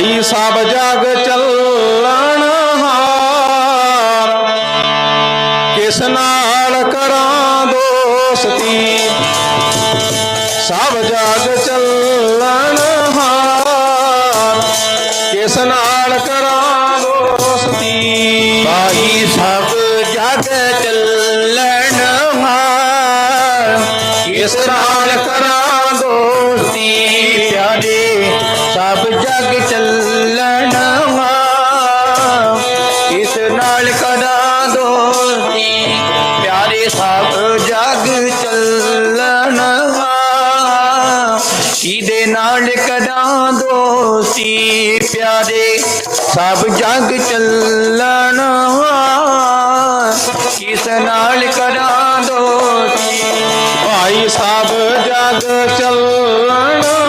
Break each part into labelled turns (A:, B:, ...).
A: ਭਾਈ ਸਭ ਜਗ ਚੱਲਣ ਹਾਰ। ਕਿਸ ਨਾਲ ਕਰਾਂ ਦੋਸਤੀ? ਸਭ ਜਗ ਚੱਲਣ ਹਾਰ। ਕਿਸ ਨਾਲ ਕਰਾਂ ਦੋਸਤੀ?
B: ਭਾਈ ਸਭ ਜਗ ਚੱਲਣ ਹਾਰ।
A: ਕਿਸ ਨਾਲ
B: ਇਸ ਨਾਲ ਕਰਾਂ ਦੋਸਤੀ ਪਿਆਰੇ ਸਭ ਜਗ ਚੱਲਣਾ ਇਹਦੇ ਨਾਲ ਕਰਾਂ ਦੋਸਤੀ? ਪਿਆਰੇ ਸਭ ਜਗ ਚੱਲਣਾ ਹਾਰ ਕਿਸ ਨਾਲ ਕਰਾਂ ਦੋਸਤੀ?
A: ਭਾਈ ਸਭ ਜਗ ਚੱਲਣਾ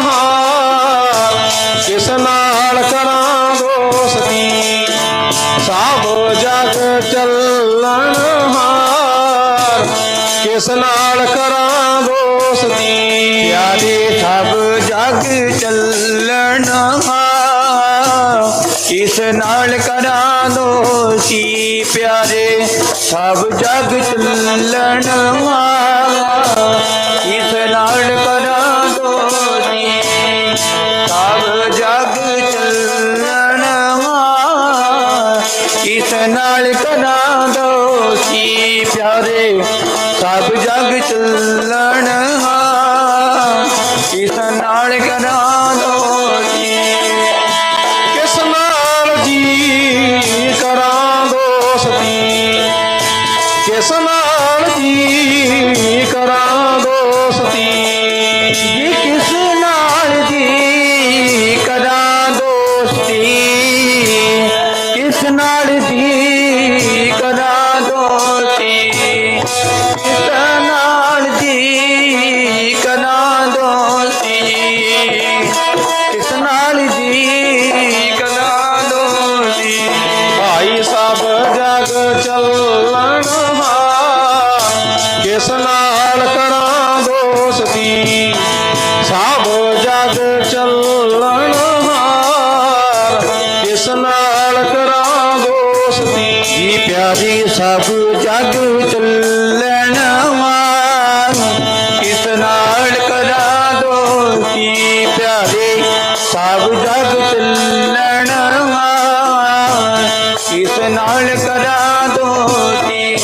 A: ਸਭ ਜਗ ਚੱਲਣ ਹਾਰ, ਕਿਸ ਨਾਲ ਕਰਾਂ ਦੋਸਤੀ
B: ਪਿਆਰੇ ਸਭ ਜਗ ਚੱਲਣ ਹਾਰ ਇਸ ਨਾਲ ਕਰਾਂ ਦੋਸੀ ਪਿਆਰੇ ਸਭ ਜਗ ਚੱਲਣ ਹਾਰ ਇਸ ਨਾਲ ਇਸ ਨਾਲ ਕਰਾਂ ਦੋਸੀ ਪਿਆਰੇ? ਸਭ ਜਗ ਚੱਲਣ ਹਾਰ ਇਸ ਨਾਲ ਕਰਾਂ ਦੋਸੀ?
A: ਕਿਸ ਨਾਲ ਜੀ ਕਰਾਂ ਦੋਸਤੀ? ਕਿਸ ਨਾਲ ਜੀ
B: ਨਾਲ ਜੀ ਕਰਾਂ ਦੋਸਤੀ ਕਿਸ ਨਾਲ ਜੀ ਕਰਾਂ ਦੋਸਤੀ ਕਿਸ ਨਾਲ ਜੀ ਕਰਾਂ ਦੋਸਤੀ
A: ਭਾਈ ਸਭ ਜਗ ਚੱਲਣ ਹਾਰ। ਕਿਸ ਨਾਲ ਕਰਾਂ ਦੋਸਤੀ। ਸਭ ਜਗ
B: ਚੱਲ ਪਿਆਰੀ ਸਭ ਜਗ ਚੱਲਣ ਵਾਰ ਇਸ ਨਾਲ ਕਰਾਂ ਦੋਸਤੀ ਪਿਆਰੇ, ਸਭ ਜਗ ਚੱਲਣ ਵਾਰ ਇਸ ਨਾਲ ਕਰਾਂ ਦੋਸਤੀ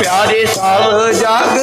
B: ਪਿਆਰੇ, ਸਭ ਜਗ